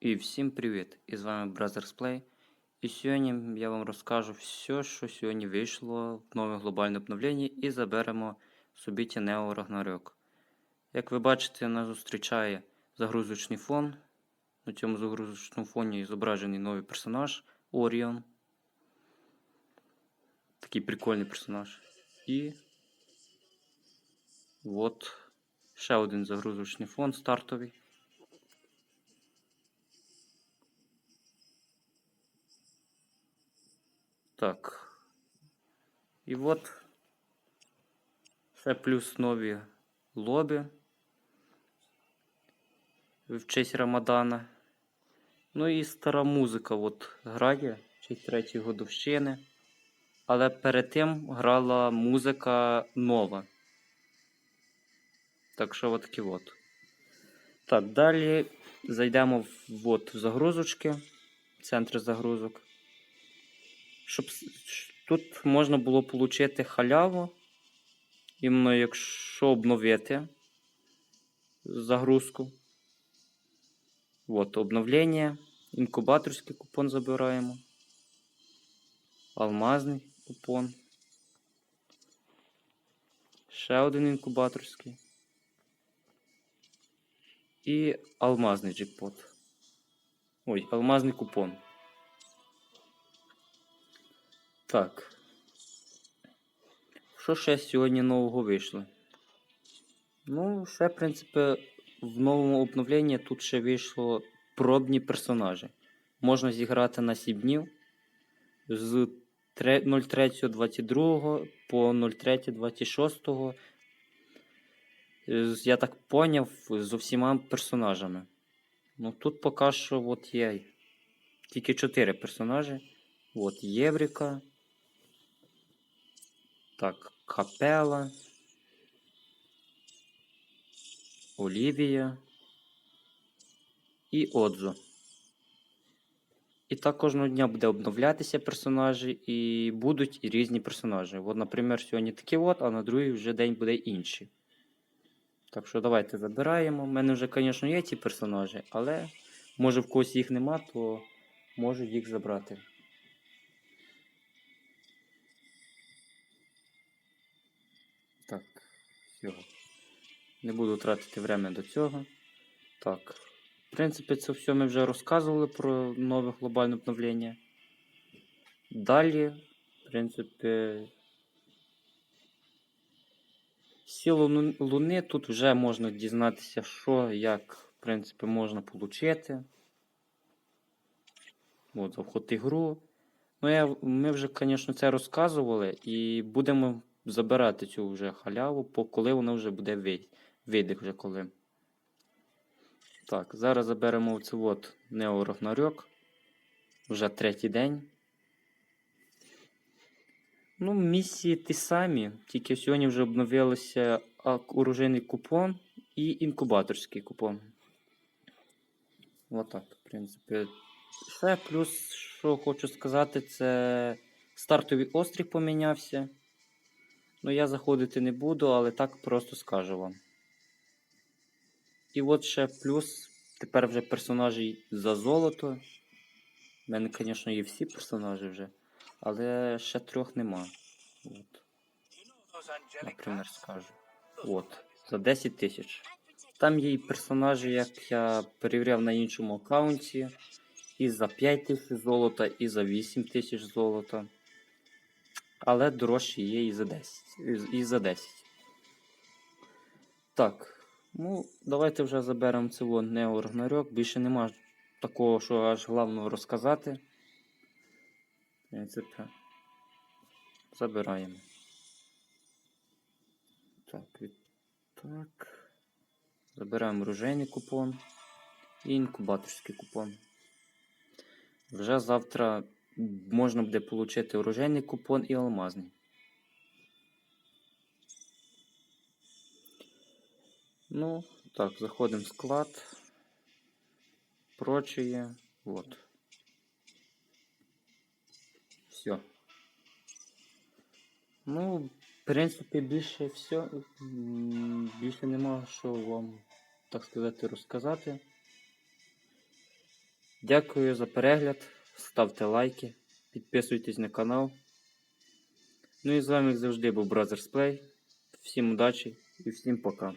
І всім привіт! І з вами Brothers Play. І сьогодні я вам розкажу все, що сьогодні вийшло в нове глобальне обновлення, і заберемо собі Тінео Рагнарёк. Як ви бачите, нас зустрічає загрузочний фон. На цьому загрузочному фоні зображений новий персонаж Оріон. Такий прикольний персонаж. І от ще один загрузочний фон стартовий. Так. І от ще плюс нові лобі в честь Рамадана. Ну і стара музика от грає в честь третьої годовщини. Але перед тим грала музика нова. Так що от такі от. Так, далі зайдемо в, от, в загрузочки, центр загрузок щоб тут можна було отримати халяву, іменно якщо обновити загрузку. От, обновлення, інкубаторський купон забираємо. Алмазний купон. Ще один інкубаторський. І алмазний джекпот. Ой, алмазний купон. Так. Що ще сьогодні нового вийшло? Ну, ще, в принципі, в новому обновленні тут ще вийшло пробні персонажі. Можна зіграти на 7 днів з 03.22 по 03.26. Я так поняв, з усіма персонажами. Ну тут поки що от є тільки 4 персонажі. От Єврика. Так, Капела. Олівія. І Одзо. І так кожного дня буде обновлятися персонажі, і будуть різні персонажі. От, наприклад, сьогодні такі от, а на другий вже день буде інші. Так що давайте забираємо. У мене вже, звісно, є ті персонажі, але може в когось їх нема, то можу їх забрати. Так, все. Не буду тратити время до цього. Так. В принципі, це все ми вже розказували про нове глобальне обновлення. Далі, в принципі, сіло Луни тут вже можна дізнатися, що, як, в принципі, можна отримати. От, за вход ігру. Ну, я, ми вже, звісно, це розказували і будемо забирати цю вже халяву, коли вона вже буде вийде вже коли. Так, зараз заберемо оце от Нео Рагнарьок. Вже третій день. Ну, місії ті самі, тільки сьогодні вже обновилося а, оружейний купон і інкубаторський купон. Отак, в принципі. Ще плюс, що хочу сказати, це стартовий острів помінявся. Ну, я заходити не буду, але так просто скажу вам. І от ще плюс, тепер вже персонажі за золото. У мене, звісно, є всі персонажі вже, але ще трьох нема. От, наприклад, скажу. От, за 10 тисяч. Там є і персонажі, як я перевіряв на іншому аккаунті. І за 5 тисяч золота, і за 8 тисяч золота. Але дорожчі є і за 10. І за 10. Так. Ну, давайте вже заберемо цього Нео Рагнарьок. Більше нема такого, що аж головного розказати. В принципі, забираємо. Так, від... так. Забираємо оружейний купон і інкубаторський купон. Вже завтра можна буде отримати оружейний купон і алмазний. Ну, так, заходимо в склад. Прочее. Вот. Все. Ну, в принципі, більше все. Більше нема що вам, так сказати, розказати. Дякую за перегляд. Ставте лайки, підписуйтесь на канал. Ну і з вами, як завжди, був Brothers Play. Всім удачі і всім пока.